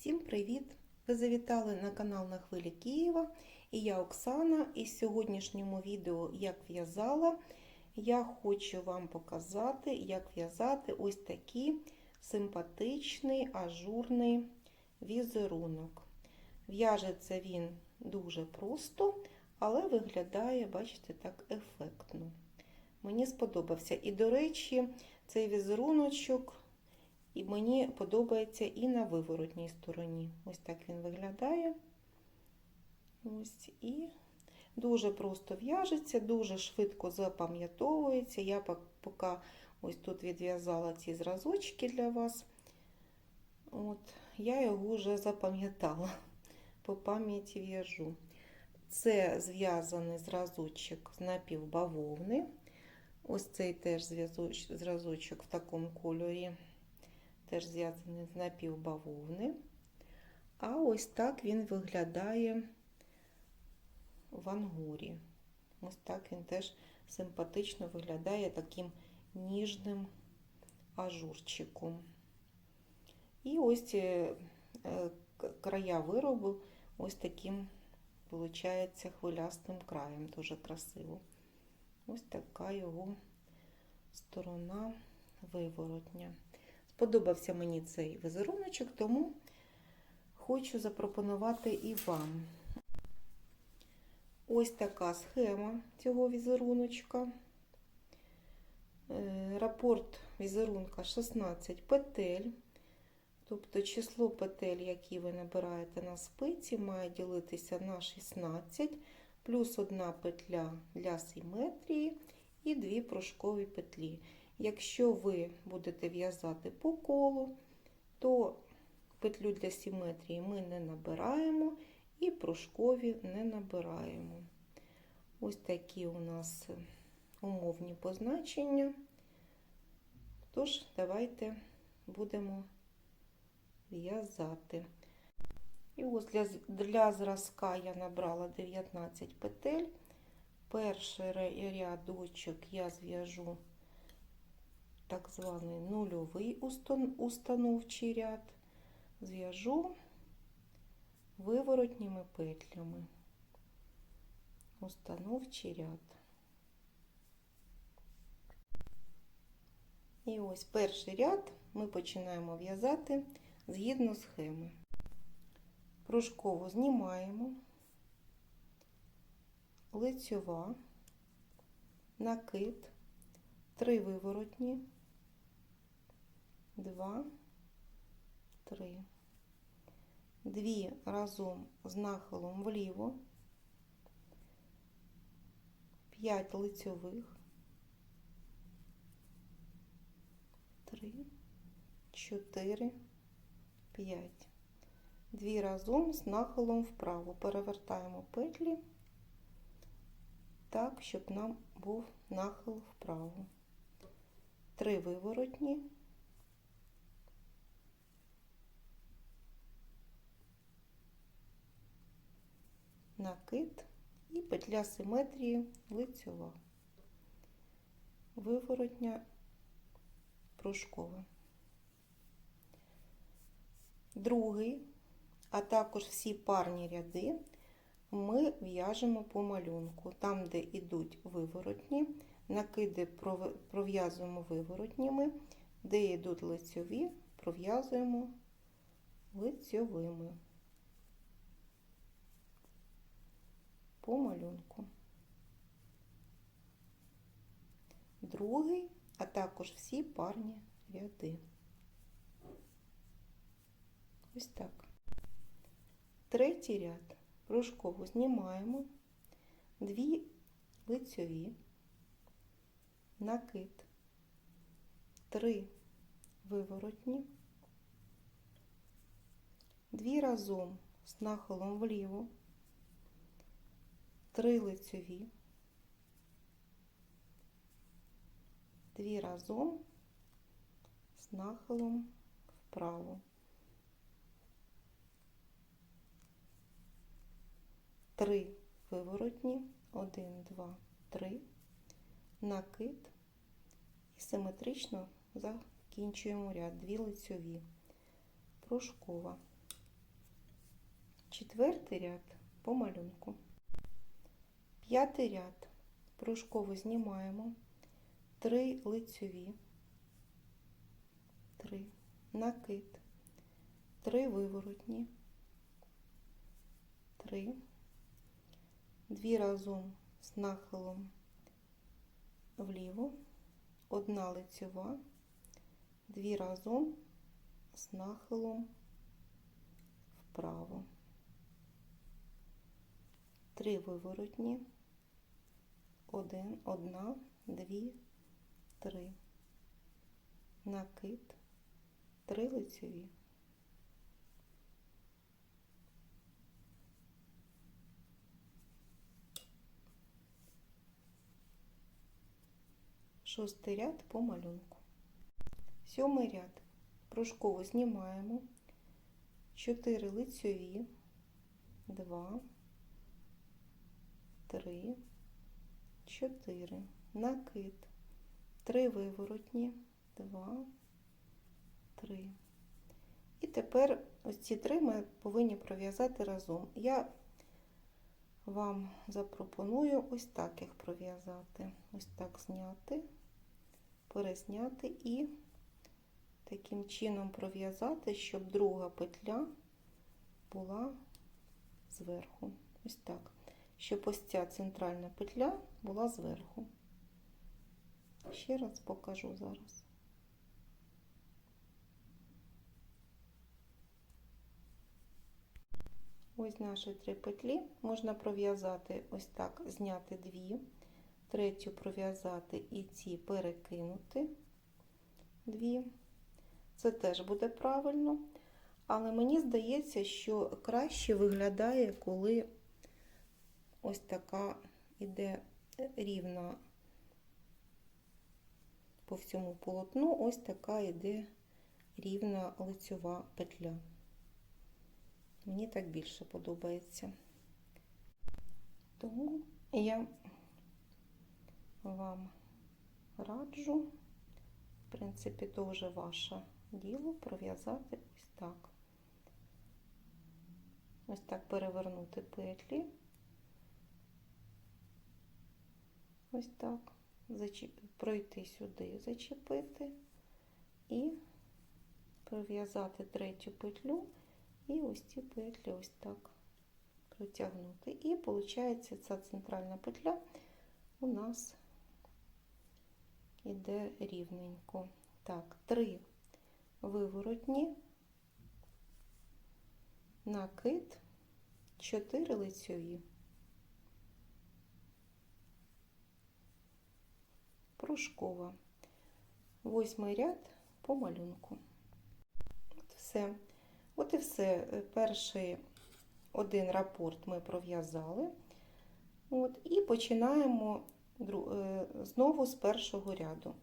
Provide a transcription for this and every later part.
Всім привіт! Ви завітали на канал на хвилі Києва і я Оксана. І в сьогоднішньому відео як в'язала, я хочу вам показати, як в'язати ось такий симпатичний ажурний візерунок. В'яжеться він дуже просто, але виглядає, бачите, так ефектно. Мені сподобався. І, до речі, цей візеруночок і мені подобається і на виворотній стороні. Ось так він виглядає. Ось і дуже просто в'яжеться, дуже швидко запам'ятовується. Я поки ось тут відв'язала ці зразочки для вас. От, Я його вже запам'ятала, по пам'яті в'яжу. Це зв'язаний зразочок з напівбавовни. Ось цей теж зразочок в такому кольорі, теж зв'язаний з напівбавовни. А ось так він виглядає в ангурі. Ось так він теж симпатично виглядає таким ніжним ажурчиком. І ось края виробу ось таким, виходить, хвилястим краєм, дуже красиво. Ось така його сторона виворотня. Сподобався мені цей візеруночок, тому хочу запропонувати і вам. Ось така схема цього візеруночка. Рапорт візерунка 16 петель. Тобто число петель, які ви набираєте на спиці, має ділитися на 16, плюс одна петля для симетрії і дві пружкові петлі. Якщо ви будете в'язати по колу, то петлю для симетрії ми не набираємо і пружкові не набираємо. Ось такі у нас умовні позначення. Тож, давайте будемо в'язати. І ось для, для зразка я набрала 19 петель. Перший рядочок я зв'яжу так званий нульовий установчий ряд, зв'яжу виворотніми петлями. Установчий ряд. І ось перший ряд ми починаємо в'язати згідно схеми. Пружкову знімаємо, лицьова, накид, три виворотні, два, три, дві разом з нахилом вліво, п'ять лицьових, три, чотири, п'ять. Дві разом з нахилом вправо. Перевертаємо петлі так, щоб нам був нахил вправо. Три виворотні. Накид і петля симетрії лицьова, виворотня пружкова. Другий а також всі парні ряди ми в'яжемо по малюнку. Там, де йдуть виворотні, накиди пров'язуємо виворотніми, де йдуть лицьові, пров'язуємо лицьовими по малюнку. Другий, а також всі парні ряди. Ось так. Третій ряд пружкову знімаємо, дві лицьові, накид, три виворотні, дві разом з нахилом вліво, три лицьові, дві разом з нахилом вправо. Три виворотні, один, два, три, накид. І симетрично закінчуємо ряд, дві лицьові, пружкова, четвертий ряд по малюнку. П'ятий ряд. Пружково знімаємо, три лицьові, три, накид, три виворотні, три, дві разом з нахилом вліво, одна лицьова, дві разом з нахилом вправо. Три виворотні, один, одна, дві, три. Накид, три лицеві. Шостий ряд по малюнку. Сьомий ряд пружково знімаємо. 4 лицьові, 2, 3, 4, накид, 3 виворотні, 2, 3. І тепер ось ці три ми повинні пров'язати разом. Я вам запропоную ось так їх пров'язати. Ось так зняти, перезняти і таким чином пров'язати, щоб друга петля була зверху. Ось так. Щоб ось ця центральна петля була зверху. Ще раз покажу зараз. Ось наші три петлі. Можна пров'язати ось так, зняти дві, третю пров'язати і ці перекинути дві. Це теж буде правильно. Але мені здається, що краще виглядає, коли ось така іде рівна по всьому полотну, ось така іде рівна лицьова петля. Мені так більше подобається. Тому я вам раджу, в принципі, то вже ваша діло пров'язати ось так. Ось так перевернути петлі. Ось так, Зачіп... пройти сюди, зачепити і пров'язати третю петлю і ось ці петлі ось так протягнути. І виходить, ця центральна петля у нас іде рівненько. Так, три виворотні, накид, 4 лицьові. Пружкова. Восьмий ряд по малюнку. От все. От і все. Перший один рапорт ми пров'язали. От, І починаємо знову з першого ряду.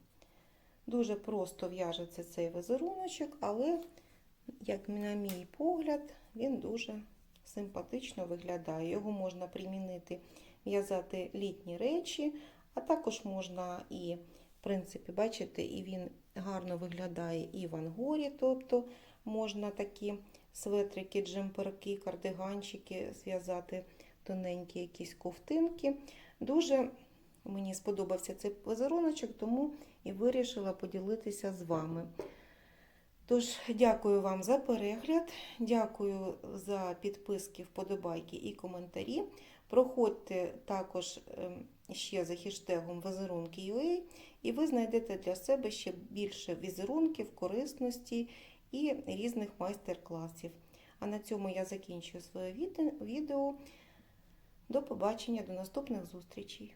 Дуже просто в'яжеться цей візеруночок, але, як на мій погляд, він дуже симпатично виглядає. Його можна примінити, в'язати літні речі, а також можна і, в принципі, бачите, і він гарно виглядає і в ангорі, тобто можна такі светрики, джемперки, кардиганчики зв'язати тоненькі якісь ковтинки. Дуже Мені сподобався цей візеруночок, тому і вирішила поділитися з вами. Тож, дякую вам за перегляд, дякую за підписки, вподобайки і коментарі. Проходьте також ем, ще за хештегом візерунки.ua і ви знайдете для себе ще більше візерунків, корисності і різних майстер-класів. А на цьому я закінчую своє відео. До побачення, до наступних зустрічей!